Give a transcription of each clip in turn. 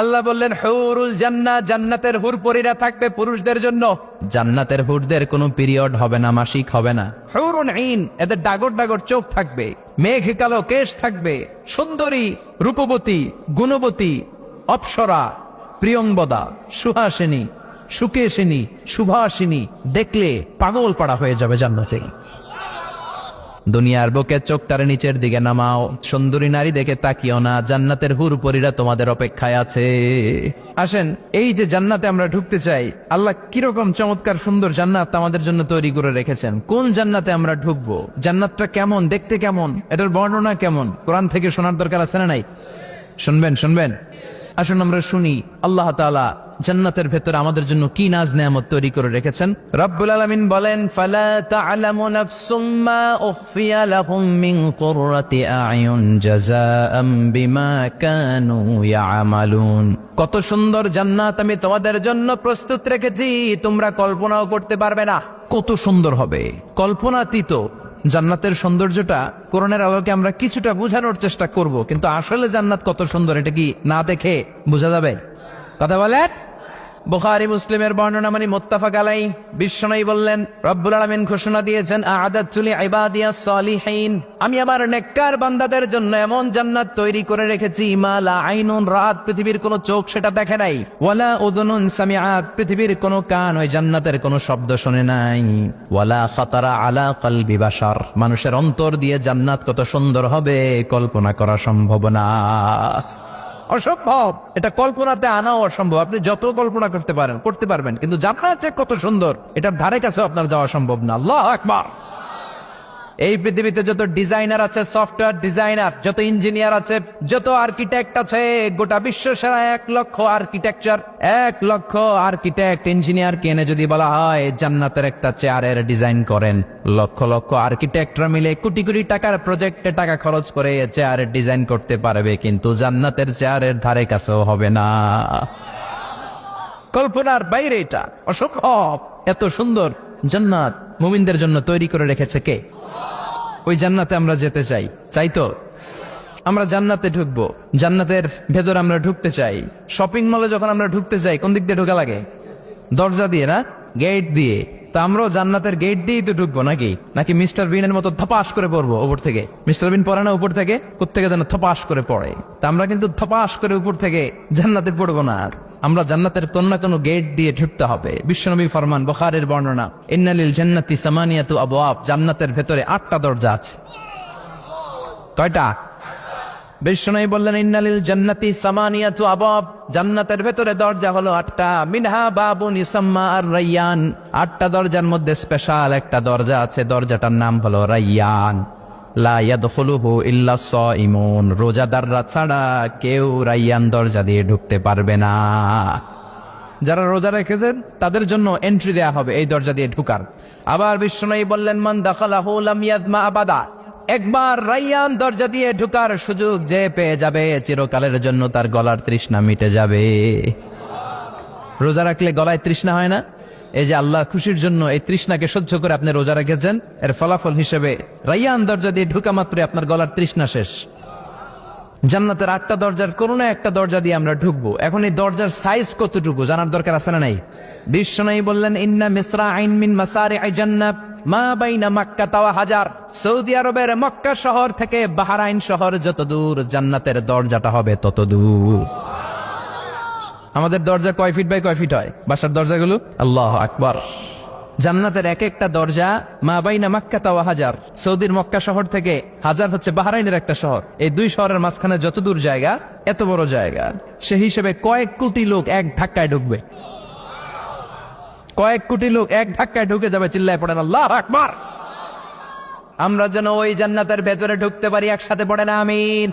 আল্লাহ বললেন, হুরুল জান্না জান্নাতের হুর পরীরা থাকবে পুরুষদের জন্য। জান্নাতের হুরদের কোনো পিরিয়ড হবে না, মাসিক হবে না। হুরুন আইন, এদের ডাগর ডাগর চোখ থাকবে, মেঘ কালো কেশ থাকবে, সুন্দরী, রূপবতী, গুণবতী, অপ্সরা প্রিয়ংবদা সুহাসিনী, সুকেশিনী সুভাষিনী দেখলে পাগল পাড়া হয়ে যাবে জান্নাতে দুনিয়ার বুকে চোখটারে নিচের দিকে নামাও। সুন্দরী নারী দেখে তাকিও না, জান্নাতের হুরপরিরা তোমাদের অপেক্ষায় আছে। আসেন, এই যে জান্নাতে আমরা ঢুকতে চাই, আল্লাহ কীরকম চমৎকার সুন্দর জান্নাত আমাদের জন্য তৈরি করে রেখেছেন। কোন জান্নাতে আমরা ঢুকবো? জান্নাতটা কেমন? দেখতে কেমন? এটার বর্ণনা কেমন? কোরআন থেকে শোনার দরকার আছে না নাই? শুনবেন শুনবেন। আসুন আমরা শুনি, আল্লাহ তাআলা জান্নাতের ভেতরে আমাদের জন্য কি নাজ নেয়ামত তৈরি করে রেখেছেন? রব্বুল আলামিন বলেন কত সুন্দর জান্নাত আমি তোমাদের জন্য প্রস্তুত রেখেছি, তোমরা কল্পনাও করতে পারবে না। কত সুন্দর হবে। কল্পনাতীত জান্নাতের সৌন্দর্যটা কোরআনের আলোকে আমরা কিছুটা বোঝানোর চেষ্টা করব, কিন্তু আসলে জান্নাত কত সুন্দর, এটা কি না দেখে বোঝা যাবে? কথা বলেন। বুখারী মুসলিমের বর্ণনা মানে মোত্তাফাক আলাই বিশ্বনয়ী বললেন, রব্বুল আলামিন ঘোষণা দিয়েছেন আদাত আদাতুলি ইবাদিয়াস সলিহিন। আমি আমার নেককার বান্দাদের জন্য এমন জান্নাত তৈরি করে রেখেছি মালা আইনুন রাত পৃথিবীর কোনো চোখ সেটা দেখে নাই। ওয়ালা উদুনুন সামিআত। পৃথিবীর কোনো কান ওই জান্নাতের কোনো শব্দ শুনে নাই। ওয়ালা খাতারা আলা কলবি বাশার। মানুষের অন্তর দিয়ে জান্নাত কত সুন্দর হবে, কল্পনা করা সম্ভব না। অসম্ভব। এটা কল্পনাতে আনাও অসম্ভব। আপনি যত কল্পনা করতে পারেন, করতে পারবেন। কিন্তু জানা যে কত সুন্দর, এটার ধারে কাছে আপনার যাওয়া সম্ভব না। আল্লাহ আকবার। এই পৃথিবীতে যত ডিজাইনার আছে, সফটওয়্যার ডিজাইনার, যত ইঞ্জিনিয়ার আছে, যত আর্কিটেক্ট আছে, গোটা বিশ্ব সেরা এক লক্ষ আর্কিটেকচার, এক লক্ষ আর্কিটেক্ট ইঞ্জিনিয়ার কেনে যদি বলা হয়, জান্নাতের একটা চেয়ারের ডিজাইন করেন। লক্ষ লক্ষ আর্কিটেক্টরা মিলে কোটি কোটি টাকার প্রজেক্টে টাকা খরচ করে চেয়ারের ডিজাইন করতে পারবে, কিন্তু জান্নাতের চেয়ারের ধারে কাছেও হবে না। কল্পনার বাইরে এটা অসম্ভব এত সুন্দর জান্নাত। মুমিনদের জন্য তৈরি করে রেখেছে কে? ওই জান্নাতে আমরা যেতে চাই চাই তো? আমরা জান্নাতে ঢুকবো, জান্নাতের ভেতর আমরা ঢুকতে চাই। শপিং মলে যখন আমরা ঢুকতে চাই কোন দিক দিয়ে ঢোকা লাগে? দরজা দিয়ে না? গেট দিয়ে। তো আমরাও জান্নাতের গেট দিয়েই তো ঢুকবো নাকি? নাকি মিস্টার বিনের মতো থপাস করে পড়ব উপর থেকে? মিস্টার বিন পড়ে না উপর থেকে? কোথেকে যেন থপাস করে পড়ে? তা আমরা কিন্তু থপাস করে উপর থেকে জান্নাতে পড়ব না। আমরা জান্নাতের কোন না কোনো গেট দিয়ে ঢুকতে হবে। বিশ্বনবী ফরমান বখারের বর্ণনা ইন্নালিল জান্নাতি সামানিয়াতু আবওয়াব জান্নাতের ভেতরে আটটা দরজা আছে। কয়টা? বিষ্ণু বললেন ইন্নালিল জান্নাতি সামানিয়াতু আবাব জান্নাতের ভেতরে দরজা হলো আটটা। মিনহা বাবুন ইসাম্মা আর রাইয়ান। আটটা দরজার মধ্যে স্পেশাল একটা দরজা আছে, দরজাটার নাম হলো রাইয়ান। ইল্লা সাইমুন। রোজাদাররা ছাড়া কেউ রাইয়ান দরজা দিয়ে ঢুকতে পারবে না। যারা রোজা রেখেছেন, তাদের জন্য এন্ট্রি দেয়া হবে এই দরজা দিয়ে ঢুকার। আবার বিষ্ণু বললেন, মান দাখালাহু লাম ইয়াজমা আবাদা। একবার রাইয়ান দরজা দিয়ে ঢুকার সুযোগ যে পেয়ে যাবে, চিরকালের জন্য তার গলার তৃষ্ণা মিটে যাবে। রোজা রাখলে গলায় তৃষ্ণা হয় না? এই যে আল্লাহ খুশির জন্য এই তৃষ্ণাকে সহ্য করে আপনি রোজা রেখেছেন, এর ফলাফল হিসেবে রাইয়ান দরজা দিয়ে ঢুকা মাত্রই আপনার গলার তৃষ্ণা শেষ। জান্নাতের আটটা দরজার কোনো না একটা দরজা দিয়ে আমরা ঢুকবো। এখন এই দরজার সাইজ কতটুকু জানার দরকার আছে না নাই? বিশ্ব নাই বললেন, ইন্না মিসরা আইন মিন মাসারে আই জান্নাত, মা বাইনা মাক্কা তাওয়া হাজার। সৌদি আরবের মক্কা শহর থেকে বাহারাইন শহর যত দূর জান্নাতের দরজাটা হবে তত দূর। আমাদের দরজা কয় ফিট বাই কয় ফিট হয়? বাসার দরজাগুলো? আল্লাহ আকবর। জান্নাতের এক একটা দরজা মা বাইনা মাক্কা তাওয়া হাজার। সৌদির মক্কা শহর থেকে হাজার হচ্ছে বাহরাইনের একটা শহর। এই দুই শহরের মাঝখানে যত দূর জায়গা, এত বড় জায়গা। সে হিসেবে কয়েক কোটি লোক এক ধাক্কায় ঢুকবে। কয়েক কোটি লোক এক ধাক্কায় ঢুকে যাবে, চিল্লায় পড়েন আল্লাহ আকবার। আমরা যেন ওই জান্নাতের ভেতরে ঢুকতে পারি, একসাথে পড়ে না আমিন।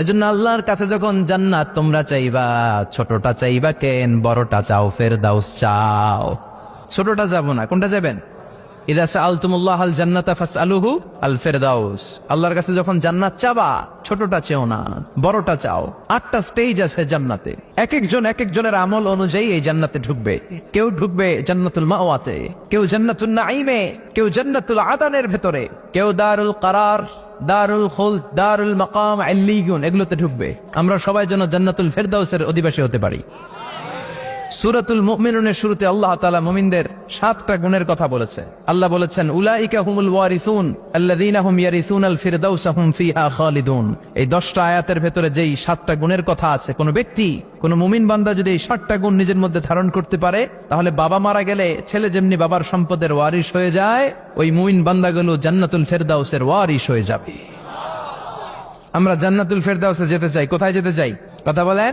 এজন্য আল্লাহর কাছে যখন জান্নাত তোমরা চাইবা, ছোটটা চাইবা কেন, বড়টা চাও ফের দাউস চাও। ছোটটা যাব না, কোনটা যাবেন? ইদা সাআলতুমুল্লাহ আল জান্নাতা ফাসআলুহু আল ফিরদাউস আল্লাহর কাছে যখন জান্নাত চাবা, ছোটটা চেও আটটা স্টেজ আছে জান্নাতে। এক একজন এক একজনের আমল অনুযায়ী এই জান্নাতে ঢুকবে। কেউ ঢুকবে জান্নাতুল মাওয়াতে, কেউ জান্নাতুল নাঈমে, কেউ জান্নাতুল আদানের ভেতরে, কেউ দারুল কারার দারুল খুল দারুল মাকাম, আল্লিগুন, এগুলোতে ঢুকবে। আমরা সবাই যেন জান্নাতুল ফেরদাউসের অধিবাসী হতে পারি। সুরাতুল মুমিনুনের শুরুতে আল্লাহ তালা মুমিনদের সাতটা গুণের কথা বলেছে। আল্লাহ বলেছেন, উলাইকা হুমুল ওয়ারিসুন, আল্লাযীনা হুম ইয়ারিসুনাল ফিরদাউসা হুম ফিহা খালিদুন। এই 10টা আয়াতের ভেতরে যেই সাতটা গুণের কথা আছে, কোন ব্যক্তি, কোন মুমিন বান্দা যদি এই সাতটা গুণ নিজের মধ্যে ধারণ করতে পারে, তাহলে বাবা মারা গেলে ছেলে যেমনি বাবার সম্পদের ওয়ারিশ হয়ে যায়, ওই মুমিন বান্দাগুলো জান্নাতুল ফেরদাউসের ওয়ারিশ হয়ে যাবে। আমরা জান্নাতুল ফেরদাউসে যেতে চাই, কোথায় যেতে চাই? কথা বলেন।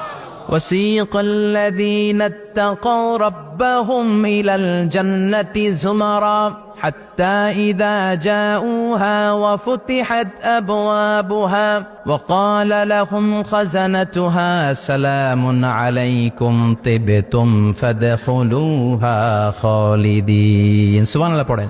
وسيق الذين اتقوا ربهم إلى الجنة زمرا حتى إذا جاءوها وفتحت أبوابها وقال لهم خزنتها سلام عليكم طبتم فادخلوها خالدين. سبحان الله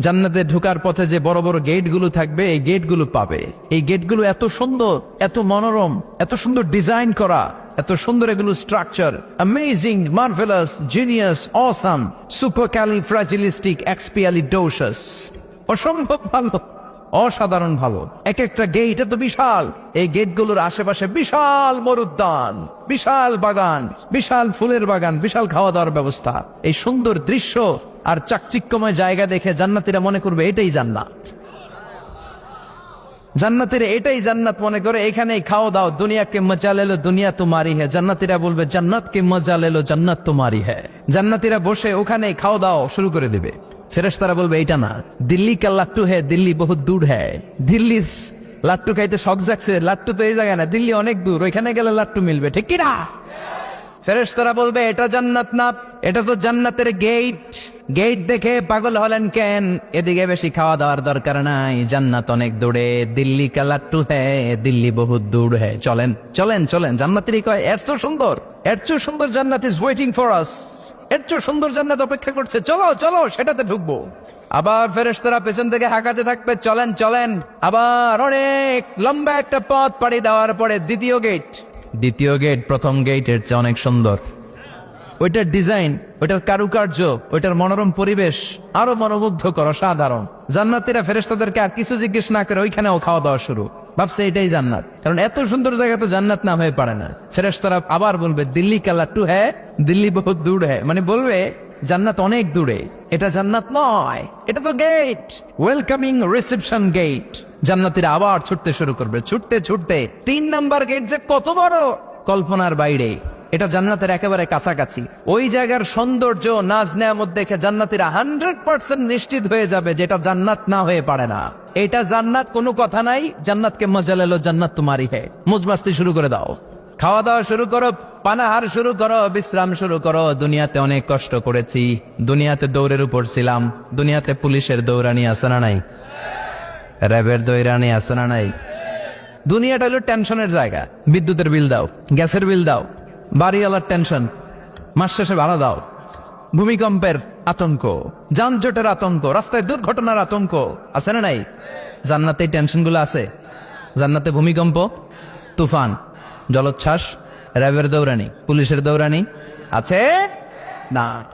জান্নাতে ঢুকার পথে যে বড় বড় গেটগুলো থাকবে, এই গেটগুলো পাবে। এই গেটগুলো এত সুন্দর, এত মনোরম, এত সুন্দর ডিজাইন করা, এত সুন্দর এগুলো structure amazing marvellous genius awesome supercalifragilisticexpialidocious অসম্ভব ভালো। অসাধারণ ভালো। এক একটা গেট এত বিশাল। এই গেটগুলোর আশেপাশে বিশাল মরুদ্যান, বিশাল বাগান, বিশাল ফুলের বাগান, বিশাল খাওয়া দাওয়ার ব্যবস্থা। এই সুন্দর দৃশ্য আর চাকচিক্যময় জায়গা দেখে জান্নাতিরা মনে করবে, এটাই জান্নাত। জান্নাতের এটাই জান্নাত মনে করে, এখানেই খাও দাও দুনিয়াকে মজা লেলো দুনিয়া তোমারি হ্যাঁ জান্নাতিরা বলবে জান্নাতকে মজা লেলো জান্নাত তোমারি হ্যাঁ জান্নাতিরা বসে ওখানেই খাও দাও শুরু করে দেবে। ফেরেশতারা বলবে, এইটা না। দিল্লি কা লাট্টু হ্যাঁ দিল্লি বহুত দূর হ্যাঁ দিল্লির লাট্টু খাইতে শখ যাচ্ছে লাট্টু তো এই জায়গায় না, দিল্লি অনেক দূর। ওইখানে গেলে লাট্টু মিলবে। ঠিক কিনা? ফেরেশতারা বলবে, এটা জান্নাত না, এটা তো জান্নাতের গেট গেট দেখে পাগল হলেন কেন? এদিকে বেশি খাওয়া দাওয়ার দরকার নাই। জান্নাত অনেক দূরে। দিল্লি কা লাট্টু হ্যাঁ দিল্লি বহুত দূর হ্যাঁ চলেন চলেন চলেন। জান্নাতেরই কয়, এর তো সুন্দর, এর সুন্দর জান্নাত ইজ ওয়েটিং ফর আস এর সুন্দর জান্নাত অপেক্ষা করছে। চলো চলো, সেটাতে ঢুকবো। আবার ফেরেশতারা পেছন থেকে হাঁকাতে থাকবে। চলেন চলেন। আবার অনেক লম্বা একটা পথ পাড়ি দেওয়ার পরে দ্বিতীয় গেট। দ্বিতীয় গেট প্রথম গেটের চেয়ে অনেক সুন্দর। ওইটার ডিজাইন, ওইটার কারুকার্য, ওইটার মনোরম পরিবেশ, আরও মনোমুগ্ধকর সাধারণ জান্নাতিরা ফেরেস্তাদেরকে আর কিছু জিজ্ঞেস না করে ওইখানেও খাওয়া দাওয়া শুরু। ভাবছে এটাই জান্নাত। কারণ এত সুন্দর জায়গা তো জান্নাত না হয়ে পারে না। ফেরেশতারা আবার বলবে, দিল্লি কালা টু হ্যাঁ দিল্লি বহুত দূর হ্যাঁ মানে বলবে, জান্নাত অনেক দূরে। এটা জান্নাত নয়, এটা তো গেট ওয়েলকামিং রিসেপশন গেট জান্নাতিরা আবার ছুটতে শুরু করবে। ছুটতে ছুটতে তিন নাম্বার গেট যে কত বড়, কল্পনার বাইরে। এটা জান্নাতের একেবারে কাছাকাছি। ওই জায়গার সৌন্দর্য, নাজ নেয়ামত দেখে জান্নাতিরা হান্ড্রেড পার্সেন্ট নিশ্চিত হয়ে যাবে যেটা জান্নাত না হয়ে পারে না। এটা জান্নাত কোনো কথা নাই, জান্নাতকে মজা লেলো জান্নাত তোমারই হে। মুজমাস্তি শুরু করে দাও। খাওয়া দাওয়া শুরু করো, পানাহার শুরু করো, বিশ্রাম শুরু করো। দুনিয়াতে অনেক কষ্ট করেছি, দুনিয়াতে দৌড়ের উপর ছিলাম, দুনিয়াতে পুলিশের দৌড়ানি আছে না নাই? র্যাবের দৌড়ানি আছে না নাই? দুনিয়াটা হলো টেনশনের জায়গা। বিদ্যুতের বিল দাও, গ্যাসের বিল দাও বাড়িওয়ালার টেনশন। মাস শেষে ভাড়া দাও। ভূমিকম্পের আতঙ্ক। যানজটের আতঙ্ক। রাস্তায় দুর্ঘটনার আতঙ্ক। আছে না নাই? জান্নাতে এই টেনশনগুলো আছে? জান্নাতে ভূমিকম্প, তুফান, জলোচ্ছ্বাস, র্যাবের দৌড়ানি, পুলিশের দৌড়ানি আছে? না।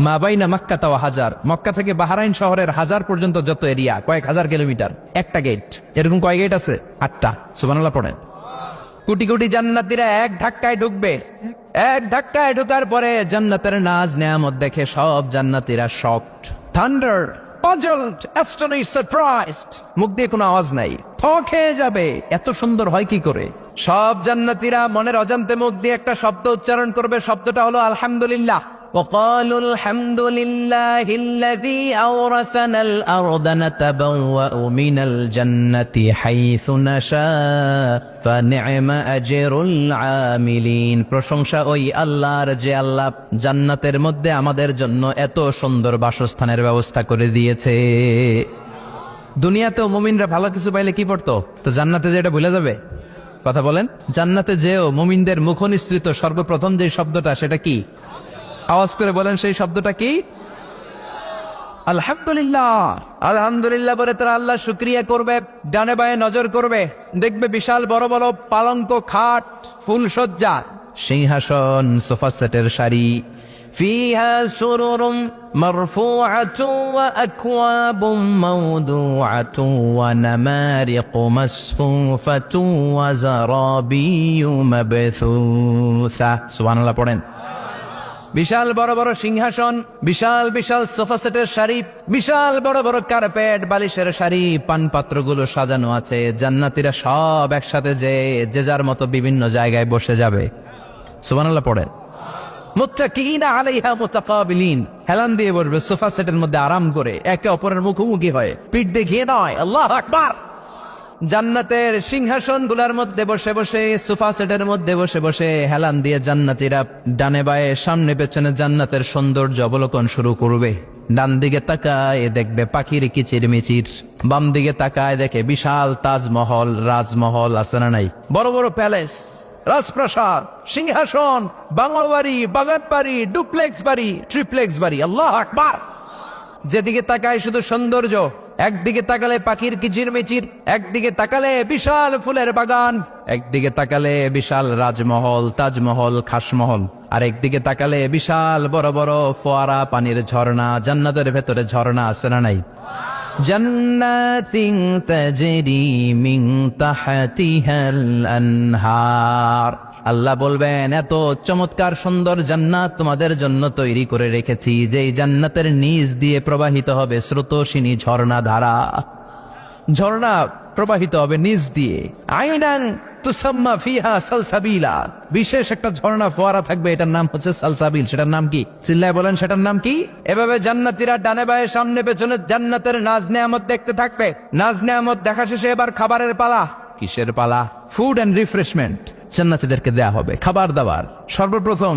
মা বাইনা মক্কা তাও হাজার। মক্কা থেকে বাহারাইন শহরের হাজার পর্যন্ত যত এরিয়া কয়েক হাজার কিলোমিটার। একটা গেট এরকম কয় গেট আছে? আটটা। সুবানাল্লাহ পড়েন। কোটি কোটি জান্নাতিরা এক ধাক্কায় ঢুকবে। এক ধাক্কায় ঢোকার পরে জান্নাতের নাজ নেয়ামত দেখে সব জান্নাতিরা shocked thunder puzzled, astonished, surprised মুখ দিয়ে কোনো আওয়াজ নাই। থ খেয়ে যাবে। এত সুন্দর হয় কি করে? সব জান্নাতিরা মনের অজান্তে মুখ দিয়ে একটা শব্দ উচ্চারণ করবে। শব্দটা হলো আলহামদুলিল্লাহ। وقالوا الحمد لله الذي أورثنا الأرض نتبوأ من الجنة حيث نشاء فنعم أجر العاملين প্রশংসা ওই আল্লাহর যে আল্লাহ জান্নাতের মধ্যে আমাদের জন্য এত সুন্দর বাসস্থানের ব্যবস্থা করে দিয়েছে দুনিয়াতেও মুমিনরা ভালো কিছু পাইলে কি পড়তো তো জান্নাতে যে এটা ভুলে যাবে কথা বলেন জান্নাতে যেও মুমিনদের মুখ নিঃসৃত সর্বপ্রথম যে শব্দটা সেটা কি আওয়াজ করে বলেন সেই শব্দটা কি আলহামদুলিল্লাহ আলহামদুলিল্লাহ বলে তারা আল্লাহ শুক্রিয়া করবে ডানে বায়ে নজর করবে দেখবে বিশাল বড় বড় পালঙ্ক খাট ফুল সজ্জা সিংহাসন সোফা সেটের শাড়ি فيها سرر مرفوعة وأكواب موضوعة ونمارق مصفوفة وزرابي مبثوثة سبحان الله পড়েন বিশাল বড় বড় সিংহাসন, বিশাল বিশাল সোফা সেটের শাড়ি, বিশাল বড় বড় কার্পেট, বালিশের শাড়ি, পানপাত্রগুলো সাজানো আছে। জান্নাতিরা সব একসাথে যে যে যার মতো বিভিন্ন জায়গায় বসে যাবে। আলাইহা মুতাকাবিলিন। হেলান দিয়ে বসবে, সোফা সেটের মধ্যে আরাম করে, একে অপরের মুখোমুখি হয়। পিঠ দেখিয়ে নয়, আল্লাহ আকবার। জান্নাতের সিংহাসনগুলার মধ্যে বসে বসে, সোফা সেটের মধ্যে বসে বসে হেলান দিয়ে জান্নাতিরা ডানে বায়ে, সামনে পেছনে জান্নাতের সৌন্দর্য অবলোকন শুরু করবে। ডান দিকে তাকায় দেখবে পাখির কিচির মিচির। বাম দিকে তাকায় দেখে বিশাল তাজমহল, রাজমহল আছে না নাই? বড় বড় প্যালেস, রাজপ্রাসাদ, সিংহাসন, বাংলা বাড়ি, বাগান বাড়ি, ডুপ্লেক্স বাড়ি, ট্রিপ্লেক্স বাড়ি, আল্লাহ আকবার। যেদিকে তাকায় শুধু সৌন্দর্য একদিকে তাকালে পাখির কিচির মিচির, একদিকে তাকালে বিশাল ফুলের বাগান, একদিকে তাকালে বিশাল রাজমহল, তাজমহল, খাসমহল আর একদিকে তাকালে বিশাল বড় বড় ফোয়ারা, পানির ঝর্ণা, জান্নাতের ভেতরে ঝর্ণা আছে না নাই? জান্নাতিন তজরি মিং তাহতিহাল আনহার আল্লাহ বলবেন, এত চমৎকার সুন্দর জান্নাত তোমাদের জন্য তৈরি করে রেখেছি যে জান্নাতের নিজ দিয়ে প্রবাহিত হবে স্রোতসিনী ঝর্ণা ধারা ঝর্ণা প্রবাহিত হবে নিজ দিয়ে। আইনান তুসাম্মা ফিহা সালসাবিলা। বিশেষ একটা ঝর্ণা ফোয়ারা থাকবে, এটার নাম হচ্ছে সালসাবিল। সেটার নাম কি? চিল্লায় বলেন, সেটার নাম কি? এভাবে জান্নাতীরা ডানে বায়ে, সামনে পেছনে জান্নাতের নাজ নেয়ামত দেখতে থাকবে। নাজ নেয়ামত দেখা শেষে এবার খাবারের পালা। কিসের পালা? ফুড অ্যান্ড রিফ্রেশমেন্ট জান্নাতীদেরকে দেয়া হবে, খাবার দাবার। সর্বপ্রথম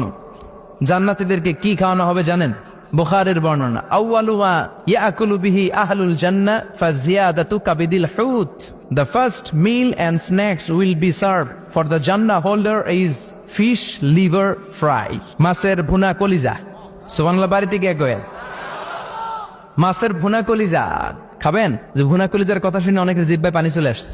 জান্নাতীদেরকে কি খাওয়ানো হবে জানেন? বুখারের বর্ণনা আউয়ালুমা ইয়াকুলু বিহি আহলুল জান্নাহ ফাজিয়াদাতু কাবিদিল হুত। The first meal and snacks will be served. For the Jannah holder is fish, liver, fry. মাছের ভুনা কলিজা। সুবহানাল্লাহ বাড়িতে গিয়ে কয়েন মাছের ভুনা কলিজা। খাবেন? যে ভুনা কলিজার কথা শুনে অনেকের জিব্বায় পানি চলে আসছে।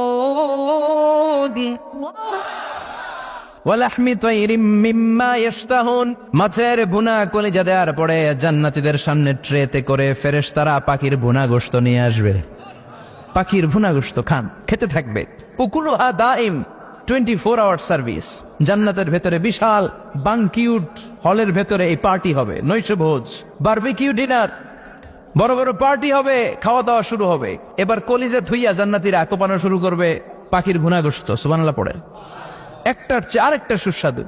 মাছের ভুনা কলিজা দেওয়ার পরে জান্নাতীদের সামনে ট্রেতে করে ফেরেশতারা পাখির ভুনা গোশত নিয়ে আসবে। পাখির ভুনা গোশত খান, খেতে থাকবে। দাইম টোয়েন্টি ফোর আওয়ার সার্ভিস জান্নাতের ভেতরে বিশাল বাংকিউট হলের ভেতরে এই পার্টি হবে, নৈশ ভোজ ডিনার বড় বড় পার্টি হবে, খাওয়া দাওয়া শুরু হবে। এবার কলিজে থুইয়া জান্নাতিরা কোপানো শুরু করবে পাখির গুণাগ্রস্ত সুবানাল্লাহ পড়ে। একটার চেয়ে আরেকটা সুস্বাদু।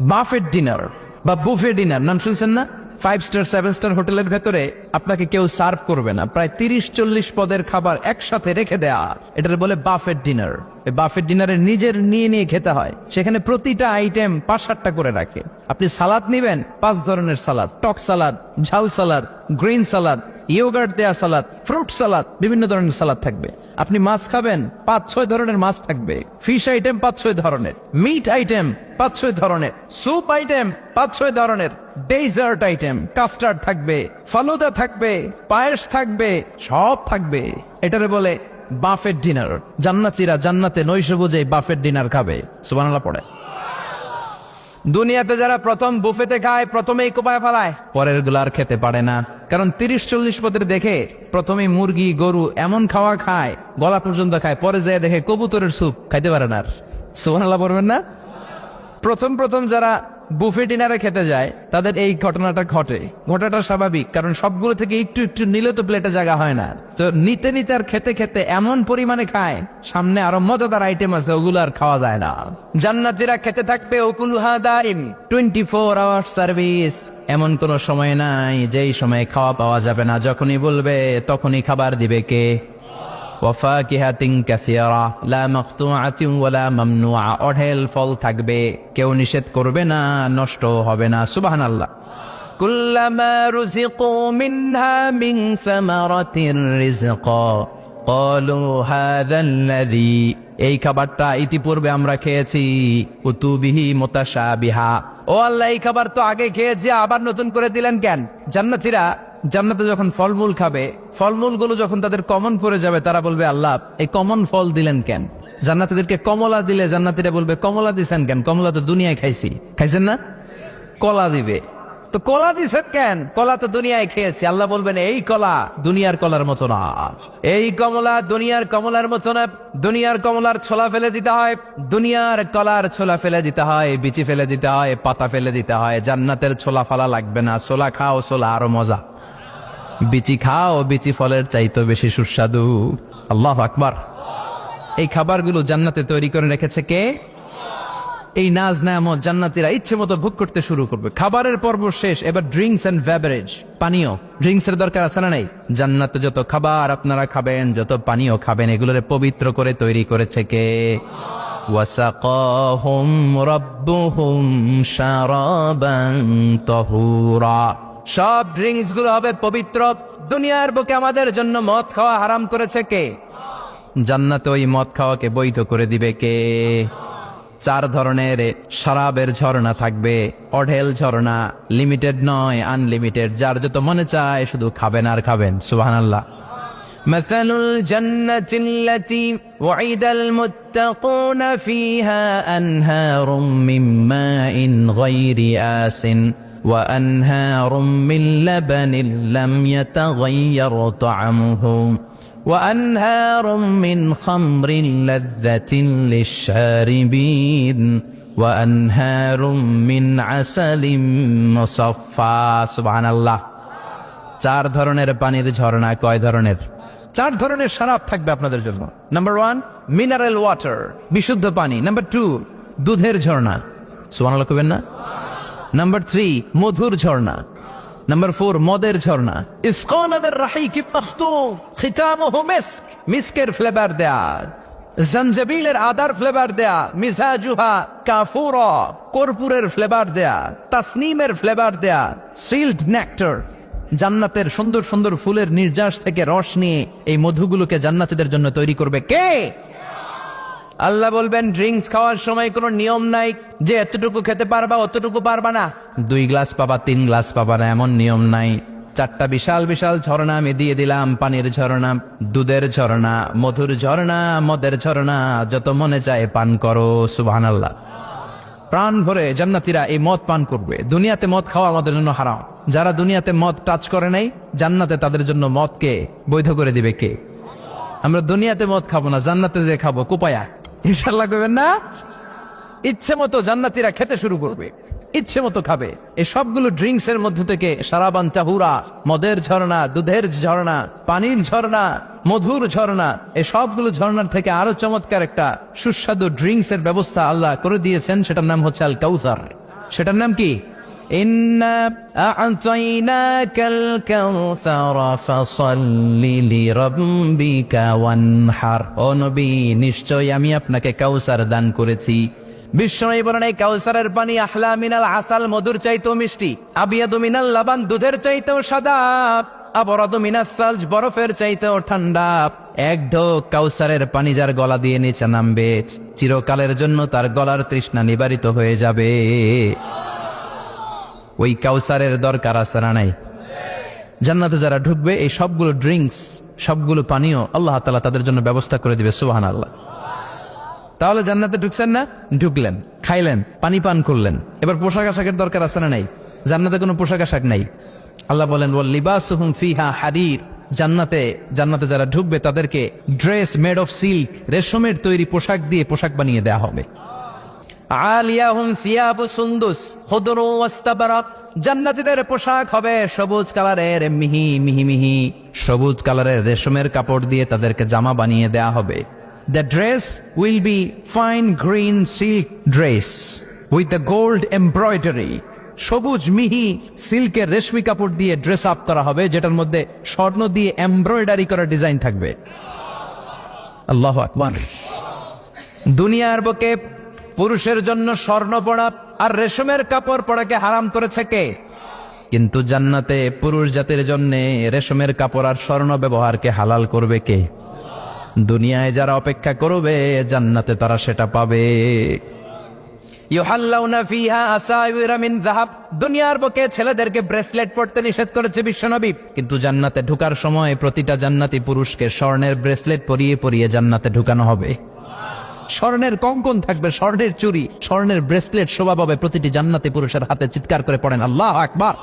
বাফেট ডিনার বা বুফে ডিনার নাম শুনছেন না? ফাইভ স্টার সেভেন স্টার হোটেলের ভেতরে আপনাকে কেউ সার্ভ করবে না। প্রায় তিরিশ, চল্লিশ পদের খাবার একসাথে রেখে দেয়া। এটার বলে বাফেট ডিনার বাফেট ডিনারে নিজের নিয়ে নিয়ে খেতে হয়। সেখানে প্রতিটা আইটেম পাঁচ, সাতটা করে রাখে। আপনি সালাদ নিবেন, পাঁচ ধরনের সালাদ। টক সালাদ, ঝাল সালাদ গ্রিন সালাদ ইয়োগার্ট দেয়া সালাদ ফ্রুট সালাদ, বিভিন্ন ধরনের সালাদ থাকবে। আপনি মাছ খাবেন পাঁচ ছয় ধরনের মাছ থাকবে। ফিশ আইটেম পাঁচ ছয় ধরনের মিট আইটেম পাঁচ ছয় ধরনের স্যুপ আইটেম পাঁচ ছয় ধরনের ডেজার্ট আইটেম কাস্টার্ড থাকবে, ফালুদা থাকবে, পায়েস থাকবে, সব থাকবে। এটারে বলে বাফেট ডিনার। জান্নাতিরা জান্নাতে নৈশ বুঝে বাফেট ডিনার খাবে। সুবহানাল্লাহ পড়ে দুনিয়াতে যারা প্রথম বুফেতে খায়, প্রথমেই কোপায় ফেলায়। পরেরগুলার খেতে পারে না। কারণ তিরিশ চল্লিশ পদের দেখে প্রথমে মুরগি, গরু এমন খাওয়া খায়, গলা পর্যন্ত খায়, পরে যায় দেখে কবুতরের স্যুপ খাইতে পারে না সোহানাল্লাহ পড়বেন না? প্রথম প্রথম যারা বুফে ডিনারে খেতে যায়, তাদের এই ঘটনাটা ঘটে। ঘটাটা স্বাভাবিক, কারণ সবগুলো থেকে একটু একটু নিলে তো প্লেটে জায়গা হয় না। তো নিতে নিতে আর খেতে খেতে এমন পরিমাণে খায়, সামনে আরও মজাদার আইটেম আছে, ওগুলো আর খাওয়া যায় না। জান্নাতিরা খেতে থাকবে ওকুলহা দাইম টোয়েন্টি ফোর আওয়ার সার্ভিস এমন কোন সময় নাই যেই সময় খাওয়া পাওয়া যাবে না, যখনই বলবে তখনই খাবার দিবে কে? ওয়াফাকিহাতিন কাসিরা লা মাকতুআতিন ওয়ালা মামনুআ অঢেল ফল থাকবে কেউ নিষেধ করবে না নষ্ট হবে না সুবহানাল্লাহ কুল্লামা রুজিকু মিনহা মিন সামারাতির রিজকা قالوا هذا الذي এই খাবারটা ইতিপূর্বে আমরা খেয়েছি উতুবিহি মোতাশাবিহা ও আল্লাহ এই খাবার তো আগে খেয়েছি আবার নতুন করে দিলেন কেন জান্নাতীরা জান্নাতে যখন ফলমূল খাবে ফলমূলগুলো যখন তাদের কমন পড়ে যাবে, তারা বলবে, আল্লাহ, এই কমন ফল দিলেন কেন? জান্নাতীদেরকে কমলা দিলে জান্নাতীরা বলবে, কমলা দিছেন কেন? কমলা তো দুনিয়ায় খাইছি। খাইছেন না? কলা দিবে। তো কলা দিছে কেন? কলা তো দুনিয়ায় খেয়েছি। আল্লাহ বলবেন, এই কলা দুনিয়ার কলার মতো না। এই কমলা দুনিয়ার কমলার মতো না। দুনিয়ার কমলার ছোলা ফেলে দিতে হয়। দুনিয়ার কলার ছোলা ফেলে দিতে হয়। বিচি ফেলে দিতে হয়। পাতা ফেলে দিতে হয়। জান্নাতের ছোলা ফালা লাগবে না। ছোলা খাও, ছোলা আরও মজা। বিচি খাও, বিচি ফলের চাইতো বেশি সুস্বাদু। আল্লাহ আকবার। এই খাবারগুলো জান্নাতে তৈরি করে রেখেছে কে? এই নাজ নামত জান্নাতিরা ইচ্ছে মতো ভোগ করতে শুরু করবে। খাবারের পর্ব শেষ, এবার ড্রিঙ্কস এন্ড বেভারেজ পানীয়। ড্রিঙ্কস এর দরকার আছে না নাই? জান্নাতে যত খাবার আপনারা খাবেন, যত পানীয় খাবেন, এগুলোর পবিত্র করে তৈরি করেছে কে? ওয়াসাকাহুম রাব্বুহুম শারাবান তাহুরা। সব ড্রিঙ্কস গুলো হবে পবিত্র দুনিয়ার বুকে আমাদের জন্য মদ খাওয়া হারাম করেছে কে জান্নাতে ওই মদ খাওয়াকে বৈধ করে দিবে কে চার ধরনের শরাবের ঝর্ণা থাকবে অঢেল ঝর্ণা লিমিটেড নয় আনলিমিটেড যার যত মনে চায় শুধু খাবেন আর খাবেন সুবাহান আল্লাহ مثل الجنة التي وعد المتقون فيها أنهار من ماء غير آس وأنهار من لبن لم يتغير طعمه وأنهار من خمر لذة للشاربين وأنهار من عسل مصفى سبحان الله চার ধরনের পানির ঝর্ণা কয় ধরনের চার ধরনের শরাব থাকবে আপনাদের জন্য নাম্বার ওয়ান মিনারেল ওয়াটার বিশুদ্ধ পানি নাম্বার টু দুধের ঝর্ণা সুবান কবেন না নাম্বার থ্রি মধুর ঝর্ণা. নাম্বার ফোর মদের ঝর্ণা. ইসকনের রাহি কি মিস্কের ফ্লেভার দেয়া। জঞ্জবিলের আদার ফ্লেভার দেয়া, মিজাজুহা, কাফুরা, কর্পূরের ফ্লেভার দেয়া, তাসনিমের ফ্লেভার দেয়া সিল্ড নেক্টার জান্নাতের সুন্দর সুন্দর ফুলের নির্যাস থেকে রস নিয়ে এই মধুগুলোকে জান্নাতীদের জন্য তৈরি করবে কে? আল্লাহ বলবেন ড্রিঙ্কস খাওয়ার সময় কোনো নিয়ম নাই, যে এতটুকু খেতে পারবা, অতটুকু পারবা না। দুই গ্লাস পাবা, তিন গ্লাস পাবা না, এমন নিয়ম নাই। চারটা বিশাল বিশাল ঝর্ণা আমি দিয়ে দিলাম, পানির ঝর্ণা, দুধের ঝর্ণা, মধুর ঝর্ণা, মদের ঝর্ণা, যত মনে চায় পান করো সুবহান আল্লাহ প্রাণ ভরে জান্নাতিরা এই মদ পান করবে। দুনিয়াতে মদ খাওয়া আমাদের জন্য হারাম। যারা দুনিয়াতে মদ টাচ করে নাই, জান্নাতে তাদের জন্য মদকে বৈধ করে দিবে কে? আমরা দুনিয়াতে মদ খাব না, জান্নাতে যে খাব, কোপায়া। ইনশাল্লাহ করবেন না? ইচ্ছে মতো জান্নাতিরা খেতে শুরু করবে। ইচ্ছে মতো খাবে। এই সবগুলো ড্রিঙ্কস এর মধ্যে থেকে সারাবান চাহুরা, মদের ঝর্ণা, দুধের ঝর্ণা, পানির ঝর্ণা, মধুর ঝর্ণা, এই সবগুলো ঝর্ণার থেকে আরও চমৎকার একটা সুস্বাদু ড্রিঙ্কস এর ব্যবস্থা আল্লাহ করে দিয়েছেন। সেটার নাম হচ্ছে আল কাউসার সেটার নাম কি? إنا أعطيناك الكوثر فصل لربك وانحر ও নবী নিশ্চয় আমি আপনাকে কাউসার দান করেছি বিষ্ণু বলেন এই কাউসারের পানি আহলা মিনাল আসাল মধুর চাইতেও মিষ্টি আবিয়াদু মিনাল লাবান দুধের চাইতেও সাদা আবরাদু মিনাস সালজ বরফের চাইতেও ঠান্ডা এক ঢোক কাউসারের পানি যার গলা দিয়ে নিচে নামবে চিরকালের জন্য তার গলার তৃষ্ণা নিবারিত হয়ে যাবে ওই কাউসারের দরকার আছে না নাই? জান্নাতে যারা ঢুকবে, এই সবগুলো ড্রিঙ্কস সবগুলো পানীয় আল্লাহ তালা তাদের জন্য ব্যবস্থা করে দিবে সুবাহান আল্লাহ তাহলে জান্নাতে ঢুকছেন না? ঢুকলেন, খাইলেন, পানি পান করলেন। এবার পোশাক আশাকের দরকার আছে না নাই? জান্নাতে কোনো পোশাক আশাক নাই? আল্লাহ বলেন ওয়াল লিবাসুহুম ফিহা হারির। জান্নাতে জান্নাতে যারা ঢুকবে, তাদেরকে ড্রেস মেড অফ সিল্ক রেশমের তৈরি পোশাক দিয়ে পোশাক বানিয়ে দেওয়া হবে। আলিয়াহুম সিয়াবু সুন্দুস, খুদরু ওয়াস্তাবারাক জান্নাতীদের পোশাক হবে সবুজ কালারের মিহি মিহি মিহি। সবুজ কালারের রেশমের কাপড় দিয়ে তাদেরকে জামা বানিয়ে দেয়া হবে। The dress will be fine green silk dress with the gold embroidery সবুজ মিহি সিল্কের রেশমি কাপড় দিয়ে ড্রেস আপ করা হবে, যেটার মধ্যে স্বর্ণ দিয়ে এমব্রয়ডারি করা ডিজাইন থাকবে। আল্লাহ আকবার। দুনিয়ার বুকে পুরুষের জন্য স্বর্ণ পড়া আর রেশমের কাপড় পড়াকে হারাম করেছে কে? কিন্তু জান্নাতে পুরুষ জাতির জন্য রেশমের কাপড় আর স্বর্ণ ব্যবহারকে হালাল করবে কে? দুনিয়ায় যারা অপেক্ষা করবে, জান্নাতে তারা সেটা পাবে। দুনিয়ার ছেলেদেরকে ব্রেসলেট পড়তে নিষেধ করেছে কিন্তু জান্নাতে ঢুকার সময় প্রতিটা পুরুষকে স্বর্ণের ব্রেসলেট পরিয়ে পরিয়ে জান্নাতে ঢুকানো হবে। স্বর্ণের কঙ্কন থাকবে, স্বর্ণের চুরি। স্বর্ণের ব্রেসলেট শোভা পাবে প্রতিটি জান্নাতি পুরুষের হাতে। চিৎকার করে পড়েন, আল্লাহ আকবার।